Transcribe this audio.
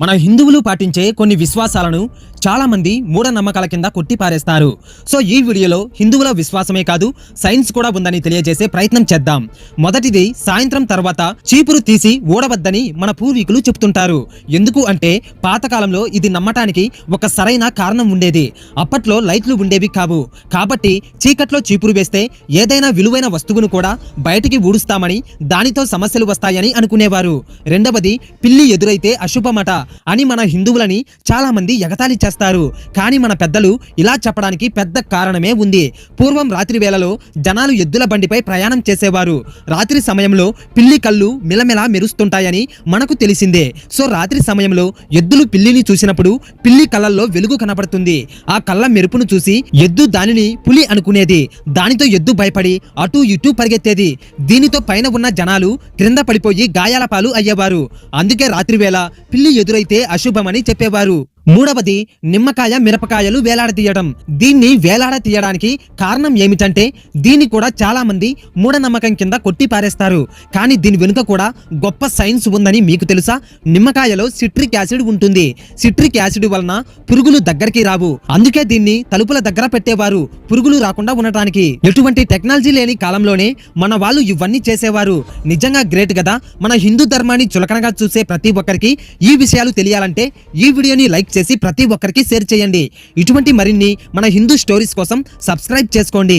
మన హిందువులు పాటించే కొన్ని విశ్వాసాలను చాలామంది మూఢనమ్మకాల కింద కొట్టిపారేస్తారు. సో ఈ వీడియోలో హిందువుల విశ్వాసమే కాదు సైన్స్ కూడా ఉందని తెలియజేసే ప్రయత్నం చేద్దాం. మొదటిది సాయంత్రం తర్వాత చీపురు తీసి ఊడవద్దని మన పూర్వీకులు చెప్తుంటారు. ఎందుకు అంటే పాతకాలంలో ఇది నమ్మటానికి ఒక సరైన కారణం ఉండేది. అప్పట్లో లైట్లు ఉండేవి కావు. కాబట్టి చీకట్లో చీపురు వేస్తే ఏదైనా విలువైన వస్తువును కూడా బయటికి ఊడుస్తామని దానితో సమస్యలు వస్తాయని అనుకునేవారు. రెండవది పిల్లి ఎదురైతే అశుభమట. అని మన హిందువులని చాలా మంది ఎగతాళి చేస్తారు. కానీ మన పెద్దలు ఇలా చెప్పడానికి పెద్ద కారణమే ఉంది. పూర్వం రాత్రి వేళలో జనాలు ఎద్దుల బండిపై ప్రయాణం చేసేవారు. రాత్రి సమయంలో పిల్లి కళ్ళు మిలమిల మెరుస్తుంటాయని మనకు తెలిసిందే. సో రాత్రి సమయంలో ఎద్దులు పిల్లిని చూసినప్పుడు పిల్లి కళ్ళల్లో వెలుగు కనబడుతుంది. ఆ కళ్ళ మెరుపును చూసి ఎద్దు దానిని పులి అనుకునేది. దానితో ఎద్దు భయపడి అటు ఇటు పరిగెత్తేది. దీనితో పైన ఉన్న జనాలు క్రింద పడిపోయి గాయాల పాలు అయ్యేవారు. అందుకే రాత్రివేళ పిల్లి ఎదురైతే అశుభమని చెప్పేవారు. మూడవది నిమ్మకాయ మిరపకాయలు వేలాడ తీయడం దీన్ని వేలాడ తీయడానికి కారణం ఏమిటంటే దీన్ని కూడా చాలా మంది మూఢనమ్మకం కింద కొట్టి పారేస్తారు. కానీ దీని వెనుక కూడా గొప్ప సైన్స్ ఉందని మీకు తెలుసా? నిమ్మకాయలో సిట్రిక్ యాసిడ్ ఉంటుంది. సిట్రిక్ యాసిడ్ వలన పురుగులు దగ్గరికి రావు. అందుకే దీన్ని తలుపుల దగ్గర పెట్టేవారు. పురుగులు రాకుండా ఉండటానికి. ఎటువంటి టెక్నాలజీ లేని కాలంలోనే మన వాళ్ళు ఇవన్నీ చేసేవారు. నిజంగా గ్రేట్ కదా. మన హిందూ ధర్మాన్ని చులకనగా చూసే ప్రతి ఒక్కరికి ఈ విషయాలు తెలియాలంటే ఈ వీడియోని లైక్ చేసి ప్రతి ఒక్కరికి షేర్ చేయండి. ఇటువంటి మరిన్ని మన హిందూ స్టోరీస్ కోసం సబ్స్క్రైబ్ చేసుకోండి.